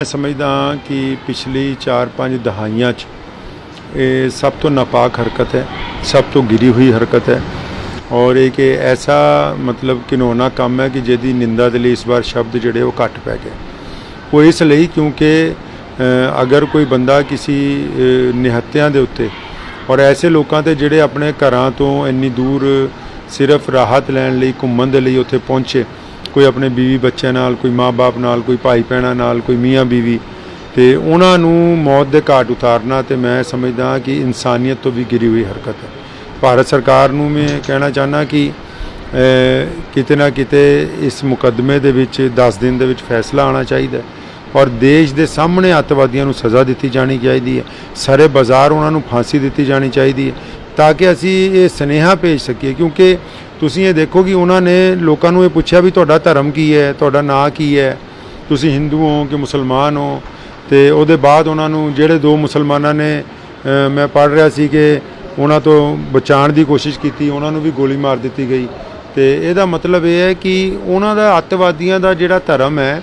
ਮੈਂ ਸਮਝਦਾ ਹਾਂ ਕਿ ਪਿਛਲੀ 4-5 ਦਹਾਈਆਂ 'ਚ ਇਹ ਸਭ ਤੋਂ ਨਾਪਾਕ ਹਰਕਤ ਹੈ, ਸਭ ਤੋਂ ਗਿਰੀ ਹੋਈ ਹਰਕਤ ਹੈ ਔਰ ਇਹ ਕਿ ਐਸਾ ਮਤਲਬ ਘਿਨੌਣਾ ਕੰਮ ਹੈ ਕਿ ਜਿਹਦੀ ਨਿੰਦਾ ਦੇ ਲਈ ਇਸ ਵਾਰ ਸ਼ਬਦ ਜਿਹੜੇ ਉਹ ਘੱਟ ਪੈ ਗਏ। ਉਹ ਇਸ ਲਈ ਕਿਉਂਕਿ ਅਗਰ ਕੋਈ ਬੰਦਾ ਕਿਸੇ ਨਿਹੱਤਿਆਂ ਦੇ ਉੱਤੇ ਔਰ ਐਸੇ ਲੋਕਾਂ ਤੇ ਜਿਹੜੇ ਆਪਣੇ ਘਰਾਂ ਤੋਂ ਇੰਨੀ ਦੂਰ ਸਿਰਫ ਰਾਹਤ ਲੈਣ ਲਈ, ਘੁੰਮਣ ਦੇ ਲਈ ਉੱਥੇ ਪਹੁੰਚੇ ਕੋਈ ਆਪਣੇ ਬੀਵੀ ਬੱਚਿਆਂ ਨਾਲ, ਕੋਈ ਮਾਂ-ਬਾਪ ਨਾਲ, ਕੋਈ ਭਾਈ ਭੈਣਾਂ ਨਾਲ, ਕੋਈ ਮੀਆਂ ਬੀਵੀ, ਤੇ ਉਹਨਾਂ ਨੂੰ ਮੌਤ ਦੇ ਘਾਟ ਉਤਾਰਨਾ ਤੇ ਮੈਂ ਸਮਝਦਾ ਕਿ ਇਨਸਾਨੀਅਤ ਤੋਂ ਵੀ ਗਿਰੀ ਹੋਈ ਹਰਕਤ ਹੈ। ਭਾਰਤ ਸਰਕਾਰ ਨੂੰ ਮੈਂ ਕਹਿਣਾ ਚਾਹੁੰਦਾ ਕਿ ਕਿਤੇ ਨਾ ਕਿਤੇ ਇਸ ਮੁਕੱਦਮੇ ਦੇ ਵਿੱਚ 10 ਦਿਨ ਦੇ ਵਿੱਚ ਫੈਸਲਾ ਆਉਣਾ ਚਾਹੀਦਾ ਔਰ ਦੇਸ਼ ਦੇ ਸਾਹਮਣੇ ਅੱਤਵਾਦੀਆਂ ਨੂੰ ਸਜ਼ਾ ਦਿੱਤੀ ਜਾਣੀ ਚਾਹੀਦੀ ਹੈ, ਸਾਰੇ ਬਾਜ਼ਾਰ ਉਹਨਾਂ ਨੂੰ ਫਾਂਸੀ ਦਿੱਤੀ ਜਾਣੀ ਚਾਹੀਦੀ ਹੈ, ਤਾਂ ਕਿ ਅਸੀਂ ਇਹ ਸਨੇਹਾ ਭੇਜ ਸਕੀਏ, ਕਿਉਂਕਿ ਤੁਸੀਂ ਇਹ ਦੇਖੋ ਕਿ ਉਹਨਾਂ ਨੇ ਲੋਕਾਂ ਨੂੰ ਇਹ ਪੁੱਛਿਆ ਵੀ ਤੁਹਾਡਾ ਧਰਮ ਕੀ ਹੈ, ਤੁਹਾਡਾ ਨਾਂ ਕੀ ਹੈ? ਤੁਸੀਂ ਹਿੰਦੂ ਹੋ ਕਿ ਮੁਸਲਮਾਨ ਹੋ? ਤੇ ਉਹਦੇ ਬਾਅਦ ਉਹਨਾਂ ਨੂੰ ਜਿਹੜੇ ਦੋ ਮੁਸਲਮਾਨਾਂ ਨੇ ਮੈਂ ਪੜ੍ਹ ਰਿਹਾ ਸੀ ਕਿ ਉਹਨਾਂ ਤੋਂ ਬਚਾਉਣ ਦੀ ਕੋਸ਼ਿਸ਼ ਕੀਤੀ, ਉਹਨਾਂ ਨੂੰ ਵੀ ਗੋਲੀ ਮਾਰ ਦਿੱਤੀ ਗਈ। ਤੇ ਇਹਦਾ ਮਤਲਬ ਇਹ ਹੈ ਕਿ ਉਹਨਾਂ ਦਾ ਅੱਤਵਾਦੀਆਂ ਦਾ ਜਿਹੜਾ ਧਰਮ ਹੈ,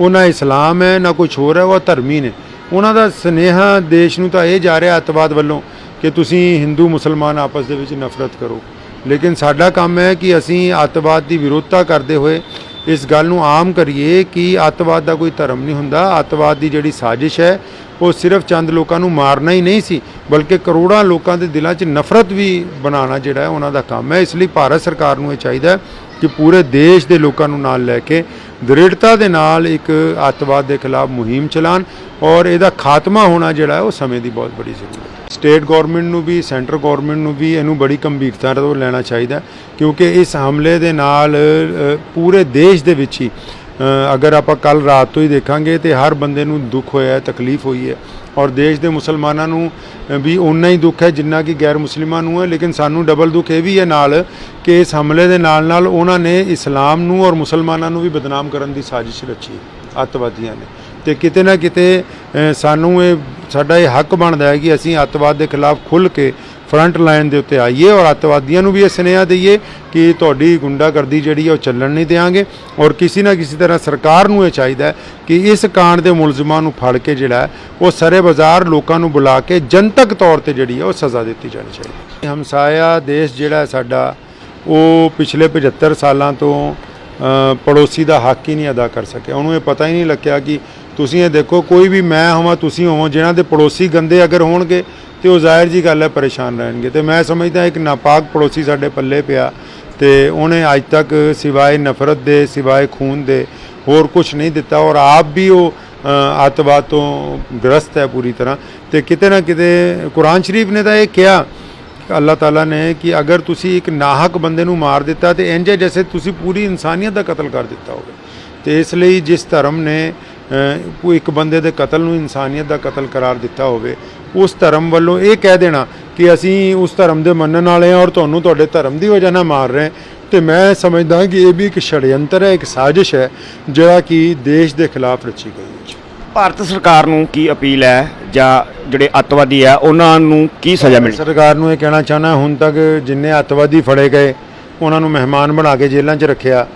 ਉਹ ਨਾ ਇਸਲਾਮ ਹੈ, ਨਾ ਕੁਝ ਹੋਰ ਹੈ, ਉਹ ਧਰਮੀ ਨੇ। ਉਹਨਾਂ ਦਾ ਸਨੇਹਾ ਦੇਸ਼ ਨੂੰ ਤਾਂ ਇਹ ਜਾ ਰਿਹਾ ਅੱਤਵਾਦ ਵੱਲੋਂ ਕਿ ਤੁਸੀਂ ਹਿੰਦੂ ਮੁਸਲਮਾਨ ਆਪਸ ਦੇ ਵਿੱਚ ਨਫ਼ਰਤ ਕਰੋ। ਲੇਕਿਨ ਸਾਡਾ ਕੰਮ ਹੈ ਕਿ ਅਸੀਂ ਅੱਤਵਾਦ ਦੀ ਵਿਰੋਧਤਾ ਕਰਦੇ ਹੋਏ ਇਸ ਗੱਲ ਨੂੰ ਆਮ ਕਰੀਏ ਕਿ ਅੱਤਵਾਦ ਦਾ ਕੋਈ ਧਰਮ ਨਹੀਂ ਹੁੰਦਾ। ਅੱਤਵਾਦ ਦੀ ਜਿਹੜੀ ਸਾਜ਼ਿਸ਼ ਹੈ, ਉਹ ਸਿਰਫ ਚੰਦ ਲੋਕਾਂ ਨੂੰ ਮਾਰਨਾ ਹੀ ਨਹੀਂ ਸੀ, ਬਲਕਿ ਕਰੋੜਾਂ ਲੋਕਾਂ ਦੇ ਦਿਲਾਂ 'ਚ ਨਫ਼ਰਤ ਵੀ ਬਣਾਉਣਾ ਜਿਹੜਾ ਹੈ ਉਹਨਾਂ ਦਾ ਕੰਮ ਹੈ। ਇਸ ਲਈ ਭਾਰਤ ਸਰਕਾਰ ਨੂੰ ਇਹ ਚਾਹੀਦਾ ਕਿ ਪੂਰੇ ਦੇਸ਼ ਦੇ ਲੋਕਾਂ ਨੂੰ ਨਾਲ ਲੈ ਕੇ ਦ੍ਰਿੜਤਾ ਦੇ ਨਾਲ ਇੱਕ ਅੱਤਵਾਦ ਦੇ ਖਿਲਾਫ ਮੁਹਿੰਮ ਚਲਾਣ ਔਰ ਇਹਦਾ ਖਾਤਮਾ ਹੋਣਾ ਜਿਹੜਾ ਹੈ, ਉਹ ਸਮੇਂ ਦੀ ਬਹੁਤ ਬੜੀ ਜ਼ਰੂਰਤ ਹੈ। ਸਟੇਟ ਗਵਰਨਮੈਂਟ ਨੂੰ ਵੀ, ਸੈਂਟਰ ਗਵਰਨਮੈਂਟ ਨੂੰ ਵੀ ਇਹਨੂੰ ਬੜੀ ਗੰਭੀਰਤਾ ਨਾਲ ਲੈਣਾ ਚਾਹੀਦਾ ਕਿਉਂਕਿ ਇਸ ਹਮਲੇ ਦੇ ਨਾਲ ਪੂਰੇ ਦੇਸ਼ ਦੇ ਵਿੱਚ ਹੀ ਅਗਰ ਆਪਾਂ ਕੱਲ ਰਾਤ ਤੋਂ ਹੀ ਦੇਖਾਂਗੇ ਤੇ ਹਰ ਬੰਦੇ ਨੂੰ ਦੁੱਖ ਹੋਇਆ ਹੈ, ਤਕਲੀਫ ਹੋਈ ਹੈ ਔਰ ਦੇਸ਼ ਦੇ ਮੁਸਲਮਾਨਾਂ ਨੂੰ ਵੀ ਉਨਾ ਹੀ ਦੁੱਖ ਹੈ ਜਿੰਨਾ ਕਿ ਗੈਰ ਮੁਸਲਿਮਾਂ ਨੂੰ ਹੈ, ਲੇਕਿਨ ਸਾਨੂੰ ਡਬਲ ਦੁੱਖ ਇਹ ਵੀ ਹੈ ਨਾਲ ਕਿ ਇਸ ਹਮਲੇ ਦੇ ਨਾਲ ਨਾਲ ਉਹਨਾਂ ਨੇ ਇਸਲਾਮ ਨੂੰ ਔਰ ਮੁਸਲਮਾਨਾਂ ਨੂੰ ਵੀ ਬਦਨਾਮ ਕਰਨ ਦੀ ਸਾਜ਼ਿਸ਼ ਰਚੀ ਅੱਤਵਾਦੀਆਂ ਨੇ। ਤੇ ਕਿਤੇ ਨਾ ਕਿਤੇ ਸਾਨੂੰ ਇਹ ਸਾਡਾ ਇਹ ਹੱਕ ਬਣਦਾ ਹੈ ਕਿ ਅਸੀਂ ਅੱਤਵਾਦ ਦੇ ਖਿਲਾਫ ਖੁੱਲ੍ਹ ਕੇ ਫਰੰਟ ਲਾਈਨ ਦੇ ਉੱਤੇ ਆਈਏ ਔਰ ਅੱਤਵਾਦੀਆਂ ਨੂੰ ਵੀ ਇਹ ਸੁਨੇਹਾ ਦਈਏ ਕਿ ਤੁਹਾਡੀ ਗੁੰਡਾਗਰਦੀ ਜਿਹੜੀ ਹੈ ਉਹ ਚੱਲਣ ਨਹੀਂ ਦੇਵਾਂਗੇ ਔਰ ਕਿਸੇ ਨਾ ਕਿਸੇ ਤਰ੍ਹਾਂ ਸਰਕਾਰ ਨੂੰ ਇਹ ਚਾਹੀਦਾ ਕਿ ਇਸ ਕਾਂਡ ਦੇ ਮੁਲਜ਼ਮਾਂ ਨੂੰ ਫੜ ਕੇ ਜਿਹੜਾ ਉਹ ਸਰੇ ਬਾਜ਼ਾਰ ਲੋਕਾਂ ਨੂੰ ਬੁਲਾ ਕੇ ਜਨਤਕ ਤੌਰ ਤੇ ਜਿਹੜੀ ਹੈ ਉਹ ਸਜ਼ਾ ਦਿੱਤੀ ਜਾਣੀ ਚਾਹੀਦੀ ਹੈ। ਹਮਸਾਇਆ ਦੇਸ਼ ਜਿਹੜਾ ਸਾਡਾ, ਉਹ ਪਿਛਲੇ 75 ਸਾਲਾਂ ਤੋਂ ਪੜੋਸੀ ਦਾ ਹੱਕ ਹੀ ਨਹੀਂ ਅਦਾ ਕਰ ਸਕਿਆ। ਉਹਨੂੰ ਇਹ ਪਤਾ ਹੀ ਨਹੀਂ ਲੱਗਿਆ ਕਿ ਤੁਸੀਂ ਇਹ ਦੇਖੋ ਕੋਈ ਵੀ ਮੈਂ ਹੋਵਾਂ ਤੁਸੀਂ ਹੋਵੋ ਜਿਹਨਾਂ ਦੇ ਪੜੋਸੀ ਗੰਦੇ ਅਗਰ ਹੋਣਗੇ ਤੇ ਉਹ ਜ਼ਾਹਿਰ ਜੀ ਗੱਲ ਹੈ ਪਰੇਸ਼ਾਨ ਰਹਿਣਗੇ। ਤੇ ਮੈਂ ਸਮਝਦਾ ਇੱਕ ਨਾਪਾਕ ਪੜੋਸੀ ਸਾਡੇ ਪੱਲੇ ਪਿਆ ਤੇ ਉਹਨੇ ਅੱਜ ਤੱਕ ਸਿਵਾਏ ਨਫ਼ਰਤ ਦੇ ਸਿਵਾਏ ਖੂਨ ਦੇ ਹੋਰ ਕੁਝ ਨਹੀਂ ਦਿੱਤਾ ਔਰ ਆਪ ਵੀ ਉਹ ਅ, ਅੱਤਵਾਦ ਤੋਂ ਗ੍ਰਸਤ ਹੈ ਪੂਰੀ ਤਰ੍ਹਾਂ। ਤੇ ਕਿਤੇ ਨਾ ਕਿਤੇ ਕੁਰਾਨ ਸ਼ਰੀਫ ਨੇ ਤਾਂ ਇਹ ਕਿਹਾ ਅੱਲਾਹ ਤਾਲਾ ਨੇ ਕਿ ਅਗਰ ਤੁਸੀਂ ਇੱਕ ਨਾਹਕ ਬੰਦੇ ਨੂੰ ਮਾਰ ਦਿੱਤਾ ਤੇ ਇੰਜ ਜੈਸੇ ਤੁਸੀਂ ਪੂਰੀ ਇਨਸਾਨੀਅਤ ਦਾ ਕਤਲ ਕਰ ਦਿੱਤਾ ਹੋਵੇ। ਤੇ ਇਸ ਲਈ ਜਿਸ ਧਰਮ ਨੇ ਕੋਈ ਇੱਕ ਬੰਦੇ ਦੇ ਕਤਲ ਨੂੰ ਇਨਸਾਨੀਅਤ ਦਾ ਕਤਲ ਕਰਾਰ ਦਿੱਤਾ ਹੋਵੇ ਉਸ ਧਰਮ ਵੱਲੋਂ ਇਹ ਕਹਿ ਦੇਣਾ ਕਿ ਅਸੀਂ ਉਸ ਧਰਮ ਦੇ ਮੰਨਣ ਵਾਲੇ ਹਾਂ ਔਰ ਤੁਹਾਨੂੰ ਤੁਹਾਡੇ ਧਰਮ ਦੀ ਵਜ੍ਹਾ ਨਾਲ ਮਾਰ ਰਹੇ ਤੇ ਮੈਂ ਸਮਝਦਾ ਕਿ ਇਹ ਵੀ ਇੱਕ ષਡਯੰਤਰ ਹੈ ਇੱਕ ਸਾਜ਼ਿਸ਼ ਹੈ ਜਿਹੜਾ ਕਿ ਦੇਸ਼ ਦੇ ਖਿਲਾਫ ਰਚੀ ਗਈ ਹੈ। ਭਾਰਤ ਸਰਕਾਰ ਨੂੰ ਕੀ ਅਪੀਲ ਹੈ ਜਾਂ ਜਿਹੜੇ ਅੱਤਵਾਦੀ ਆ ਉਹਨਾਂ ਨੂੰ ਕੀ ਸਜ਼ਾ ਮਿਲਣੀ? ਸਰਕਾਰ ਨੂੰ ਇਹ ਕਹਿਣਾ ਚਾਹਨਾ ਹੁਣ ਤੱਕ ਜਿੰਨੇ ਅੱਤਵਾਦੀ ਫੜੇ ਗਏ ਉਹਨਾਂ ਨੂੰ ਮਹਿਮਾਨ ਬਣਾ ਕੇ ਜੇਲ੍ਹਾਂ 'ਚ ਰੱਖਿਆ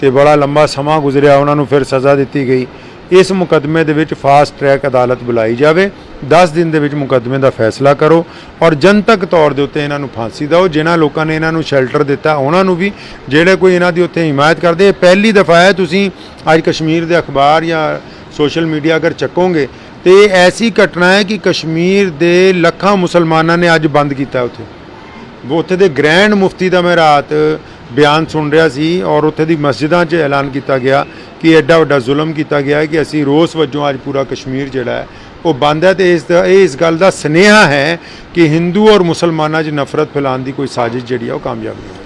ਤੇ ਬੜਾ ਲੰਬਾ ਸਮਾਂ ਗੁਜ਼ਰਿਆ, ਉਹਨਾਂ ਨੂੰ ਫਿਰ ਸਜ਼ਾ ਦਿੱਤੀ ਗਈ। ਇਸ ਮੁਕੱਦਮੇ ਦੇ ਵਿੱਚ ਫਾਸਟ ਟਰੈਕ ਅਦਾਲਤ ਬੁਲਾਈ ਜਾਵੇ। 10 ਦਿਨ ਦੇ ਵਿੱਚ ਮੁਕੱਦਮੇ ਦਾ ਫੈਸਲਾ ਕਰੋ ਔਰ ਜਨਤਕ ਤੌਰ ਦੇ ਉੱਤੇ ਇਹਨਾਂ ਨੂੰ ਫਾਂਸੀ ਦਿਓ। ਜਿਨ੍ਹਾਂ ਲੋਕਾਂ ਨੇ ਇਹਨਾਂ ਨੂੰ ਸ਼ੈਲਟਰ ਦਿੱਤਾ, ਉਹਨਾਂ ਨੂੰ ਵੀ। ਜਿਹੜੇ ਕੋਈ ਇਹਨਾਂ ਦੀ ਉੱਥੇ ਹਿਮਾਇਤ ਕਰਦੇ, ਇਹ ਪਹਿਲੀ ਦਫਾ ਹੈ, ਤੁਸੀਂ ਅੱਜ ਕਸ਼ਮੀਰ ਦੇ ਅਖਬਾਰ ਜਾਂ ਸੋਸ਼ਲ ਮੀਡੀਆ ਅਗਰ ਚੱਕੋਗੇ, ਤੇ ਇਹ ਐਸੀ ਘਟਨਾ ਹੈ ਕਿ ਕਸ਼ਮੀਰ ਦੇ ਲੱਖਾਂ ਮੁਸਲਮਾਨਾਂ ਨੇ ਅੱਜ ਬੰਦ ਕੀਤਾ ਉੱਥੇ। ਉਹ ਉੱਥੇ ਦੇ ਗ੍ਰੈਂਡ ਮੁਫਤੀ ਦਾ ਮੈਂ ਰਾਤ ਬਿਆਨ ਸੁਣ ਰਿਹਾ ਸੀ ਔਰ ਉੱਥੇ ਦੀ ਮਸਜਿਦਾਂ 'ਚ ਐਲਾਨ ਕੀਤਾ ਗਿਆ ਕਿ ਐਡਾ ਵੱਡਾ ਜ਼ੁਲਮ ਕੀਤਾ ਗਿਆ ਹੈ ਕਿ ਅਸੀਂ ਰੋਸ ਵਜੋਂ ਅੱਜ ਪੂਰਾ ਕਸ਼ਮੀਰ ਜਿਹੜਾ ਹੈ, ਉਹ ਬੰਦ ਹੈ ਤੇ ਇਸ ਦਾ ਇਹ ਇਸ ਗੱਲ ਦਾ ਸਨੇਹਾ ਹੈ ਕਿ ਹਿੰਦੂ ਔਰ ਮੁਸਲਮਾਨਾਂ 'ਚ ਨਫ਼ਰਤ ਫੈਲਾਉਣ ਦੀ ਕੋਈ ਸਾਜ਼ਿਸ਼ ਜਿਹੜੀ ਆ ਉਹ ਕਾਮਯਾਬ ਨਹੀਂ